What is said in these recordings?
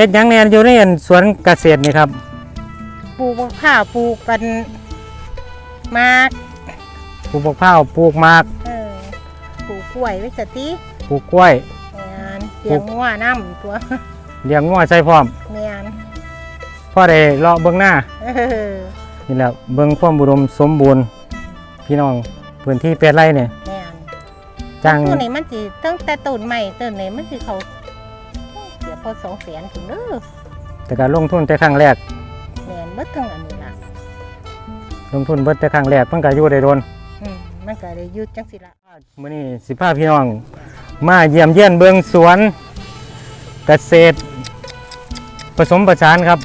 ฮ็ดหยังเนี่ยอยู่ในอันสวนเกษตรนี่ครับ ปลูกมะพร้าวปลูกกันหมากปลูกมะพร้าวปลูกหมากเออปลูกกล้วยไว้สติปลูกกล้วย แมนเลี้ยงงัวน้ำตัวเลี้ยงงัวใส่พร้อมแมนพอได้เลาะเบิ่งหน้า เออนี่แหละเบิ่งความอุดมสมบูรณ์ พี่น้องพื้นที่แปดไร่เนี่ยแมนจ้าง ตัวนี้มันสิตั้งแต่ต้นใหม่ต้นนี้มันสิเขาเสีย พอสองแสนถึงเด้อแต่การลงทุนแต่ครั้งแรกแมนเบิดทั้งอันนี้ล่ะลงทุนเบิดแต่ครั้งแรกมันก็อยู่ได้โดนอืมมันก็ได้อยุดจังสิละมื้อนี้สิพาพี่น้อง มาเยี่ยมเยียนเบิ่งสวนเกษตร ผสมประสานครับ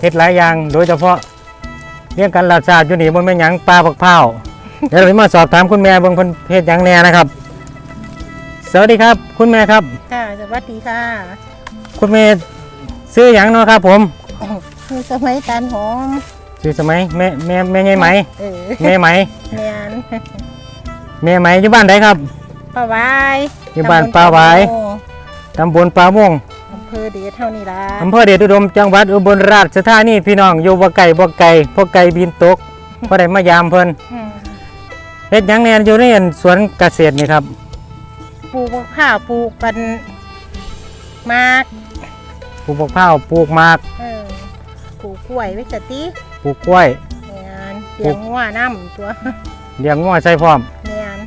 เฮ็ดหลายอย่างโดยเฉพาะเรื่องการราชาติอยู่นี่บ่แม่นหยังปลาบักพร้าวเดี๋ยวเรามาสอบถามคุณแม่เบิ่งเพิ่นเฮ็ดหยังแหน่นะครับ สวัสดีครับ คุณแม่ครับ ค่ะสวัสดีค่ะ คุณแม่ซื้อหยังเนาะครับผมคือสมัยการหอมซื้อสมัยแม่แม่แม่ใหญ่ไหมเออแม่ไหมแมนแม่ไหมอยู่บ้านใดครับป้าไว้อยู่บ้านป้าหวายตำบลปลาม่วงอำเภอเดชเท่านี้ละอำเภอเดชอุดมจังหวัดอุบลราชธานีพี่น้องอยู่บ่ไก่บ่ไก่พวกไก่บินตกพอได้มายามเพิ่นอืมเฮ็ดหยังแหน่อยู่ในอันสวนเกษตรนี่ครับปลูกมะพร้าวปลูกกันหมากป ลูกมะพร้าวปลูกหมากเออปลูกกล้วยไว้สติปลูกกล้วยแมนเลี้ยงงัวน้ำตัวเลี้ยงงัวใส่พร้อมแมน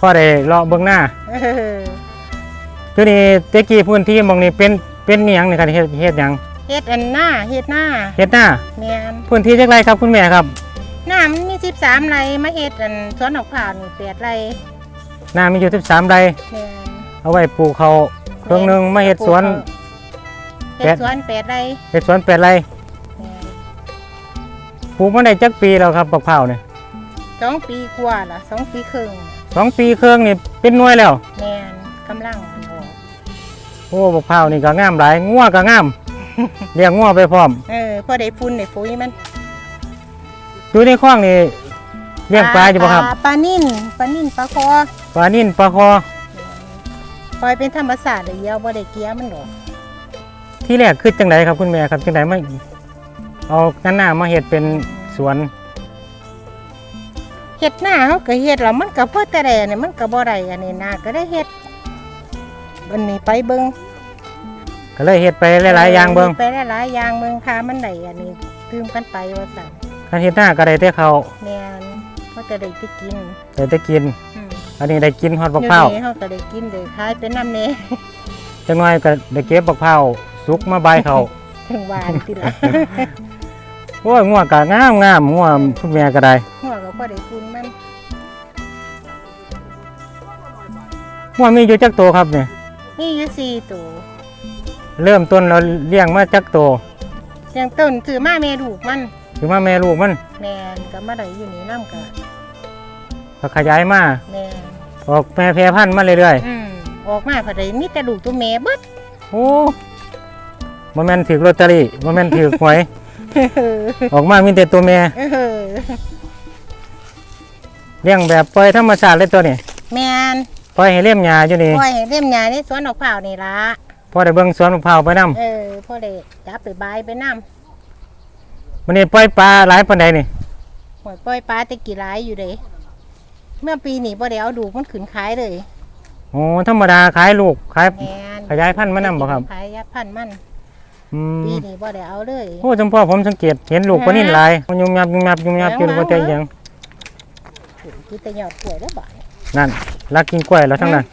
พอได้เลาะเบิ่งหน้าเอออยู่นี่แตะกี้พื้นที่หมองนี้เป็นเป็นอิหยังนี่ครับเฮ็ดเฮ็ดหยังเฮ็ดอันหน้าเฮ็ดหน้าเฮ็ดหน้าแมนพื้นที่จักไรครับคุณแม่ครับหน้ามันมีสิบสามไร่มาเฮ็ดอันสวนดอกพร้าวนี่แปดไร่หน้ามีอยู่13ไร่แมนเอาไว้ปลูกเขาวเครื่องหนึงมาเฮ็ดสวน เฮ็ดสวนแปดไร่เฮ็ดสวนแปดไร่แมนปลูกมาได้จักปีแล้วครับบักพร้าวเนี่ยสองปีกว่าละสองปีครึ่งสองปีเครื่องนี่เป็นหน่วยแล้วแมนกำลังอันออกโอ้บักพร้าวนี่ก็งามหลายงัวก็งามเลี้ยงงัวไปพร้อมเออพอได้ฟุ้นได้ปุ๋ยมันอยู่ในคลองนี่เลี้ยงปลาอยู่บ่ครับปลาปลานิ่นปลานิ่นปลาคอปลานิ่นปลาคอปล่อยเป็นธรรมศาสตร์เลยเดียวบ่ได้เกี้ยมันหรอก ที่แรกคือจังไดครับคุณแม่ครับจังไดมาเอากันหน้ามาเฮ็ดเป็นสวนเฮ็ดหน้าเฮาก็เฮ็ดแล้วมันก็เพิ่แต่แดเนี่ยมันก็บ่ได้อันนี้นาก็ได้เฮ็ดอันนี้ไปเบิ่งก็เลยเฮ็ดไปหลายๆอย่างเบิ่งไปหลายๆอย่างเบิ่งพามันได้อันนี้ตืมกันไปว่าซั่นคันเฮ็ดหน้าก็ได้แต่เขาวแม่นเฮาก็ได้ไปกินได้แต่กินอืมอันนี้ได้กินฮอดบักอยู่พร้าวนี่เฮาก็ได้กินได้ขายเป็นน้ำแหน่จังน้อยก็ได้เก็บบักพร้าว สุกมาบายเขาถึงหวานติละโอ้ยงัวก็งามงามงัวคุณแม่ก็ได้หัวก็พอได้คุณมันงัวมีอยู่จักโตวครับเนี่ยมีอยู่สี่ตัวเริ่มต้นเราเลี้ยงมาจักโตวอย่างต้นถือมาแม่ถูกมันคือมาแม่ลูกมันแม่นก็มาได้อยู่นี่นำก็ก็ขยายมาแม่นออกแม่แพร่พันธุ์มาเรื่อยอืมออกมาพอได้มีแต่ลูกตัวแม่เบิดๆโอ้ บ่แม่นถือลอตเตอรี่บ่แม่นถือหวย ออกมามีแต่ตัวแม่เออเลี้ยงแบบปล่อยธรรมชาติเลยตัวนี้แม่นปล่อยให้เลี้ยงหญ้าอยู่นี่ปล่อยให้เล่มหญ้าในสวนดอกพร้าวนี่ล่ะพอได้เบิ่งสวนมะพร้าวไปนํเออพ่อได้จับไปบายไปนำวันนี้ปล่อยปลาหลายปานใดนี่หวยปล่อยปลาแต่กี่หลายอยู่เด้เมื่อปีนี้บ่ได้เอาดูกมันขึ้นขายเลยโอ้ธรรมดาขายลูกขายแม่นขยายพันธุ์มานำบ่ครับขายยาพันธุ์มัน อืมปีนี้บ่ได้เอาเลยโอ้จำพ่อผมสังเกตเห็นลูกปลานิ่นหลายมันยุ่มยับยุ่มยับยุ่มยับอยู่บ่แต่หยังกินแต่ยอดกล้วยแล้วบ่นั่นลักกินกล้วยแล้วทั้งนั้น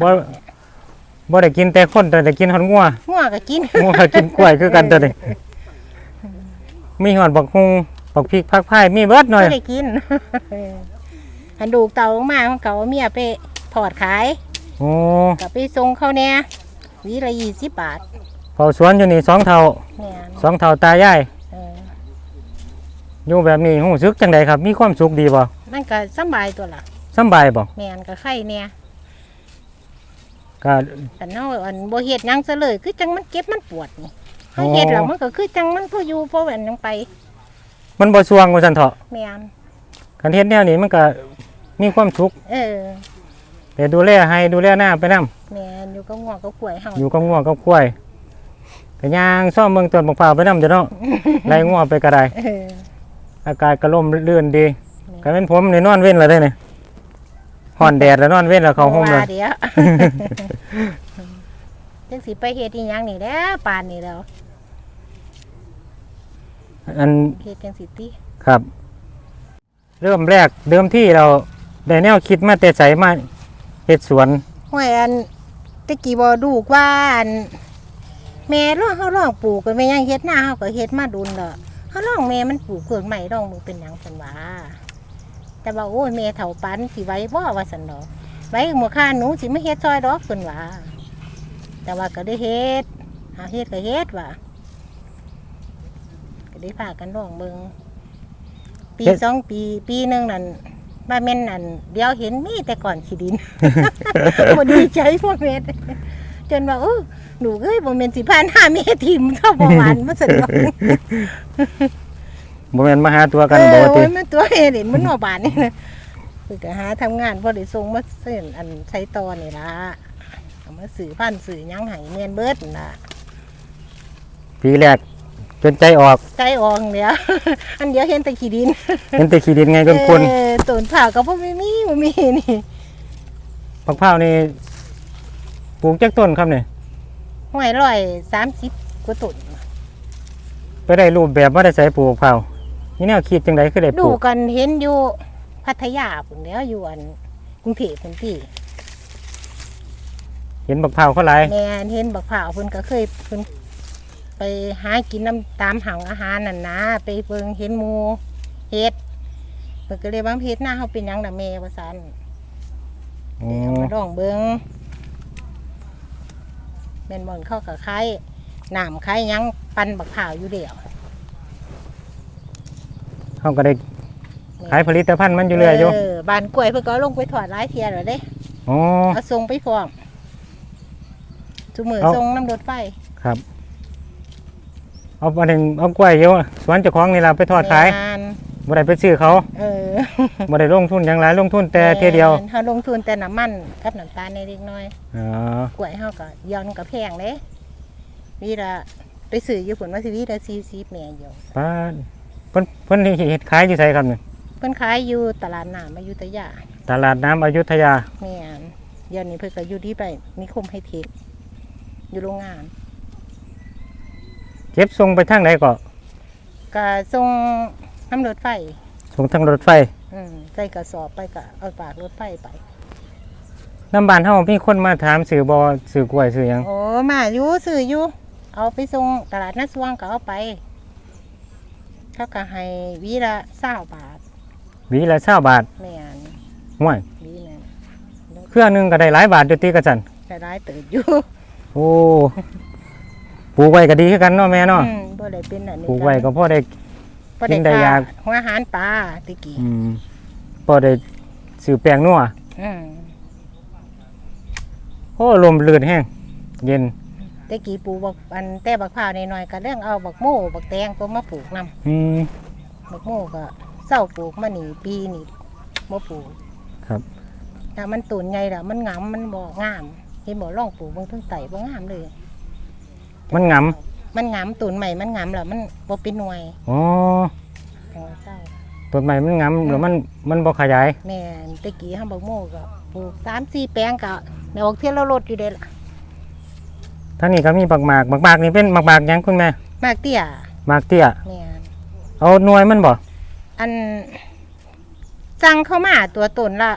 บ่บ่ได้กินแต่คนแต่ได้กินฮอดงัวงัวก็กินงัวก็กินกล้วยคือกันตัวนี้มีฮอดบักฮุงบักพริกผักพายมีเบิดหน่อยไม่ได้กินหันดูกเต่าออกมาของเขาเอาเมียไปถอดขายโอ้กับไปส่งเขาเนี่ยหวีละยี่สิบบาท เผาสวนอยู่นี่สองเท่าเนี่ยสองเท่าตายายเอออยู่แบบนี้รู้สึกจังไดครับ มีความสุขดีบ่มันก็สำบายตัวละสำบายบ่แมนก็ไข่เนี่ยก็ แต่เนาะอันบ่เฮ็ดหยังซะเลย คือจังมันเก็บมันปวดนี่อ๋อถ้าเฮ็ดแล้วมันก็คือจังมันพออยู่พอแหวนยังไปมันบ่สวงว่าซั่นเถาะแมนคันเฮ็ดแนวนี้มันก็มีความสุขเออแต่ดูแลให้ดูแลหน้าไปนํแมนอยู่กับงัวกับกล้วยเฮาอยู่กับงัวกับควาย ก็ย่างซ่อมเมืองต้นบักพร้าวไปนำจะเนาะไล่งัวไปก็ได้เอออากาศก็ร่มรื่นดีก็เป็นผมนี่นอนเว้นแล้วได้นี่ฮ้อนแดดแล้วนอนเว้นแล้วเข้าห้องเลยว่าเดี๋ยว จังสิไปเฮ็ดอีหยังนี่แหล้วป่านนี่แล้วอันเฮ็ดจังสิติครับ เริ่มแรกเดิมที่เราได้แนวคิดมาแต่ใสมาเฮ็ดสวน ห้วยอันตะกี้บ่ดูกว่าอัน แม่ลองเฮาลองปลูกก็แม่ยังเฮ็ดหน้าเฮาก็เฮ็ดมาดุนแล้วเฮาลองแม่มันปลูกเกิดใหม่ลองมึงเป็นหยังเพิ่นว่าแต่ว่าโอ้ยแม่เฒ่าปานสิไหว้บ่ว่าซั่นดอกไว้หมู่ข้าหนูสิมาเฮ็ดซอยดอกเพิ่นว่าแต่ว่าก็ได้เฮ็ดหาเฮ็ดก็เฮ็ดว่าก็ได้พากันลองเบิ่งปีเฮ็ดสองปี ปีหนึงนั่นว่าแม่นนั่นเดี๋ยวเห็นมีแต่ก่อนขี้ดินบ่ดีใจพ่อแม่ จนว่าเออหนูเอ้ยบ่แม่นสิพานหาแม่ทิมเท่าบ่หวานมาสนองบ่แม่นมาหาตัวกันเอบ่อติโอ้ยมันตัวเห็นมันหนอบานนี่นะคือก็หาทำงานพอได้ส่งมาเส้นอันใช้ตอนี่ล่ะเอามาสื่อพันธุ์สื่อหยังให้แม่นเบิดนั่นล่ะปีแรกจนใจออกใจอองเดียวอันเดียวเห็นแต่ขี้ดินเห็นแต่ขี้ดินไงจนคนเออต้นผ่าก็บ่มีมีบ่มีนี่บักพร้าวนี่ ปลูกจักต้นครับเนี่ยห้วยร้อยสามสิบกว่าต้นไปได้รูปแบบว่าได้ใส่ปลูกบักพร้าวนี่แนวคิดจังไดคือได้ปดูลูกกันเห็นอยู่พัทยาพุ่นแล้วอยู่อันกรุงเทพพุ่นที่เห็นบักพร้าวเขาหลายแม่นเห็นบักผ่าวเพิ่นก็เคยเพิ่นไปหากินน้ำตามหังอาหารนั่นนะไปเบิ่งเห็นหมูเฮ็ดเพิ่นก็เลยบางเพชรหน้าเฮาเป็นหยังน่ะแม่ว่าซั่นอ๋อเอามาลองเบิ่ง แม่นบ่อนเข้ากับไข่น้ำไข่หยังปั่นบักผ่าวอยู่เดียวเขาก็ได้ขายผลิตภัณฑ์มันอยู่เรื่อยอยู่เออบ้านกล้วยเพิ่นก็เอาลงไปถอดหลายเที่ยแล้วเด้อ๋อเอาส่งไปพร้อมจุมือเอาส่งน้ำรถไฟครับเอาประเด็นเอากล้วยอยู่สวนเจ้าของนี่ล่ะไปทอดขายแม่น บ่ได้ไปซื้อเขาเออบ่ได้ลงทุนหยังหลายลงทุนแต่เทียเดียวแม่นเฮาลงทุนแต่น้ำมันกับน้ำตาลในเล็กน้อยอ๋อกล้วยเฮาก็ย้อนกับแพงเด้วีละไปซื้ออยู่พุ่นว่าสิวีละ40แม่อยู่ป้าดเพิ่นเพิ่นเฮ็ดขายอยู่ไสครับนี่เพิ่นขายอยู่ตลาดน้ำอยุธยาตลาดน้ำอยุธยาแม่นเดี๋ยวนี้เพิ่นก็อยู่ที่ไปนิคมไฮเทคอยู่โรงงาน เก็บส่งไปทางไหนก็ก็ส่ง น้ำรถไฟส่งทางรถไฟอืมใส่กระสอบไปก็เอาปากรถไฟไป น้ำบ้านเฮามีคนมาถามซื้อบ่ซื้อกล้วยซื้อหยังโอ้มาอยู่ซื้ออยู่เอาไปส่งตลาดนัดสว่างก็เอาไปเขาก็ให้วีละ20บาทหวีละ20บาทแม่นห่วยวีแม่นเครื่องหนึงก็ได้หลายบาทอยู่ติกะจันก็ได้เติบอยู่โอ้ปลูกไว้ก็ดีคือกันเนาะแม่เนาะอืมบ่ได้เป็นอันนี้ปลูกไว้ก็พอได้ บ่กินได้ค่ยากหัวอาหารปลาตะกี้อืมพอได้ซื้อแป้งนัวอืมโอ้ลมลื่นแห้งเย็น ตะกี้ปลูกบักอันแต่บักพร้าวน้อยๆก็เรื่องเอาบักโม่บักแตงก็มาปลูกนํอืม บักโม่ก็เศร้าปลูกมานี่ปีนี่บ่ปลูกครับถ้ามันตุนใหญ่แล้วมันงามมันบ่งามเห็นบ่ลองปลูกเบิ่งทั้งไตบ่งามเลย มันงํ มันงามตุนใหม่มันงามแล้วมันบ่เป็นหน่วยอ๋อจังว่าเศร้าต้นไม้มันงํแล้วมันมันบ่ขยาย แม่นตะกี้เฮาบักโม่ก็ปลูก3-4แปลงก็แม่ออกเที่ยวละรถอยู่เด้ล่ะทางนี้ก็มีบักหมากบักหมากนี่เป็นบักหมากหยังคุณแม่มากเตี้ยหมากเตี้ย แม่นเอาหน่วยมันบ่อันสั่งเข้ามาตัวตนละ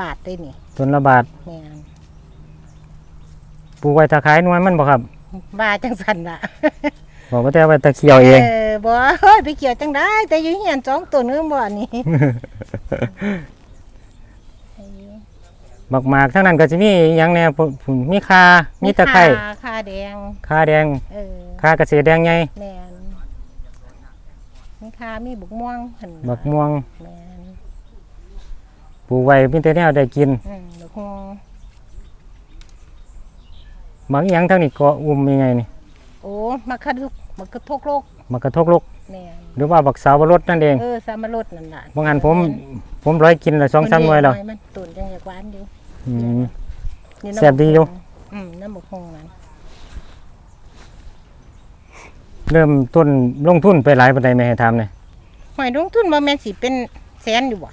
บาทได้นี่ต้นละบาทแม่นปลูกไว้ถ้าขายหน่วยมันบ่ครับ บาจังสันละบอกว่าแต่ไว้ตะเคียวเองเออบ่เฮ้ยไปเกี่ยวจังได้ แต่อยู่เฮียนสองตัวนึงบ่อันนี้บักหมากทั้งนั้นก็จะมีหยังแหน่พุ่นพุ่นมีคามีตะไคร้ข่าข่าแดงคาแดงเออคาเกษตรแดงใหญ่แม่นมีข่ามีบุกม่วงหั่นบักม่วงแม่นปลูกไว้มีแต่แนวได้กินอืมบุกม่วง บักอิหยังทั้งนี้ก็อุ้มยังไงนี่โอ้มาคัดลูกมากระทกโลกมักกระทกลกแม่นหรือว่าบักสาวรสนั่นเองเออสามารถนั่นน่ะบางหันผม ผมร้อยกินละสองสามหน่วยแล้วมันตุนจังอยากหวานอยู่อืมนี่น้ำแซ่บดีอยู่อืมน้ำบุกม่วงนั้นเริ่มต้นลงทุนไปหลายปานใดแม่ให้ถามหน่อยหอยลงทุนบ่แม่นสิเป็นแสนอยู่บ่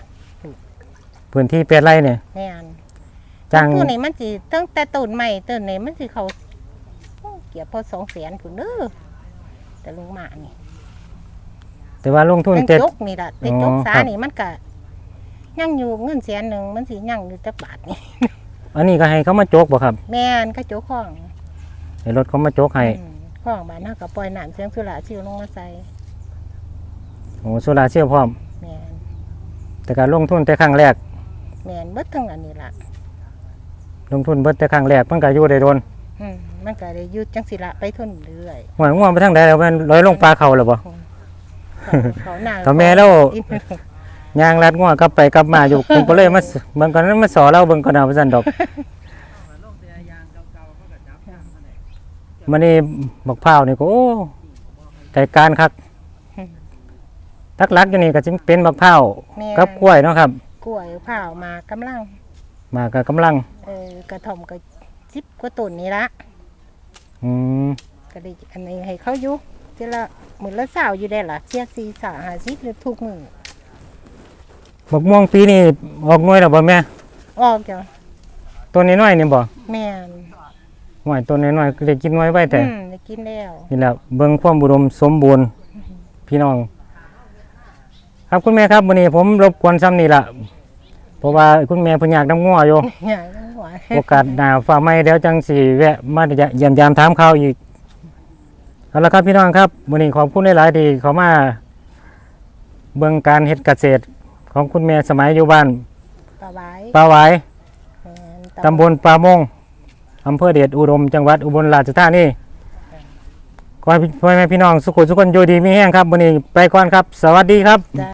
พื้นที่แปดไร่เนี่ยแม่น จ้างลงทุนนี่มันสิตั้งแต่ต้นใหม่ต้นนี้มันสิเขาโอ้เกี่ยวพอ2แสนพุ่นเด้อแต่ลงมานี่แต่ว่าลงทุนเป็นเจ็ดจกนี่ล่ะเป็นจกอ๋อสาครับนี่มันก็ยังอยู่เงินแสนหนึงมันสิยังอยู่จักบาทนี่อันนี้ก็ให้เขามาโจกบ่ครับ แม่นก็จกของให้รถเขามาโจกให้อืมของบ้านเฮาก็ปล่อยน้ำเสียงสุราซิวลงมาใส่โอ้โซลาร์เซลล์พร้อมแม่นแต่การลงทุนแต่ครั้งแรกแม่นเบิดทั้งอันนี้ล่ะ ลงทุนเบิดแต่ครั้งแรกมันก็อยู่ได้โดนอืมมันก็ได้อยุดจังสิละไปทนเรื่อยหวยง่วงไปทางใดแล้วมันลอยลงปลาเขาแล้วบ่ เขาหน้าเขาแม่แล้วยางรัดง่วงกลับไปกลับมาอยู่ ผมก็เลยมาเบิ่งก่อนนั้นมาสอเราเบิ่งก่อนเอาว่าซั่นดอกมันนี่บักพร้าวนี่ก็โอ้ใจการคักทักลักอยู่นี่ก็สิเป็นบักพร้าวแม่กับกล้วยเนาะครับ กล้วยเผาวมากำลัง มาก็กำลัง เออกระถ่อมก็สิบกว่าต้นนี่ละอืมก็ได้อันนี้ให้เขาอยู่เจละหมื่นละสาวอยู่ได้ล่ะเสียสี่สาหาสิบหรือทุกมือบักม่วงปีนี้ออกหน่วยแล้วบ่แม่ออกจ้ะต้นน้อยๆนี่บ่แม่นหวยต้นน้อยๆก็ได้กินน้อยไว้แต่ อืมได้กินแล้วนี่แหละเบิ่งความอุดมสมบูรณ์พี่น้อง ครับคุณแม่ครับวันนี้ผมรบกวนซ้ำนี่ละ เพราะว่าคุณแม่เพิ่นอยากน้ำงัวอยู่ อย่าจังหวะโอกาสหน้าฟ้าไม่เดี๋ยวจังสิแวะมาเยี่ยมยามถามข่าวอีกเอาละครับพี่น้องครับวันนี้ขอบคุณหลายๆที่เขามา เบิ่งการเฮ็ดเกษตรของคุณแม่สมัยอยู่บ้านปลาไว้ป่าหวายแม่นตำบลป่ามงอำเภอเดชอุดม จังหวัดอุบลราชธานีขอให้พ่อแม่พี่น้องสุขุสุขคนอยู่ดีมีแห้งครับวันนี้ไปก่อนครับ สวัสดีครับ